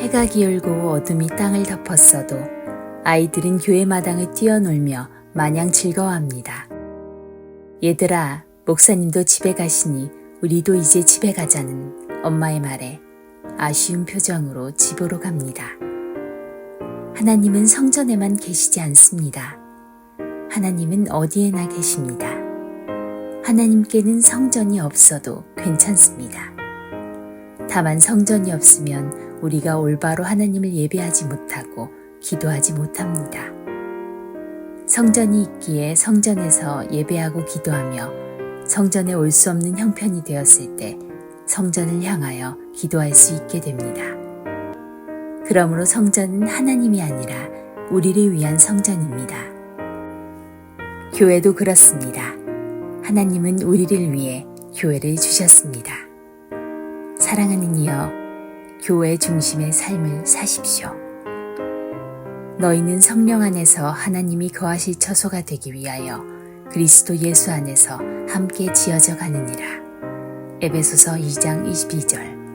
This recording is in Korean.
해가 기울고 어둠이 땅을 덮었어도 아이들은 교회 마당을 뛰어놀며 마냥 즐거워합니다. 얘들아, 목사님도 집에 가시니 우리도 이제 집에 가자는 엄마의 말에 아쉬운 표정으로 집으로 갑니다. 하나님은 성전에만 계시지 않습니다. 하나님은 어디에나 계십니다. 하나님께는 성전이 없어도 괜찮습니다. 다만 성전이 없으면 우리가 올바로 하나님을 예배하지 못하고 기도하지 못합니다. 성전이 있기에 성전에서 예배하고 기도하며 성전에 올 수 없는 형편이 되었을 때 성전을 향하여 기도할 수 있게 됩니다. 그러므로 성전은 하나님이 아니라 우리를 위한 성전입니다. 교회도 그렇습니다. 하나님은 우리를 위해 교회를 주셨습니다. 사랑하는 이여, 교회 중심의 삶을 사십시오. 너희는 성령 안에서 하나님이 거하실 처소가 되기 위하여 그리스도 예수 안에서 함께 지어져 가느니라. 에베소서 2장 22절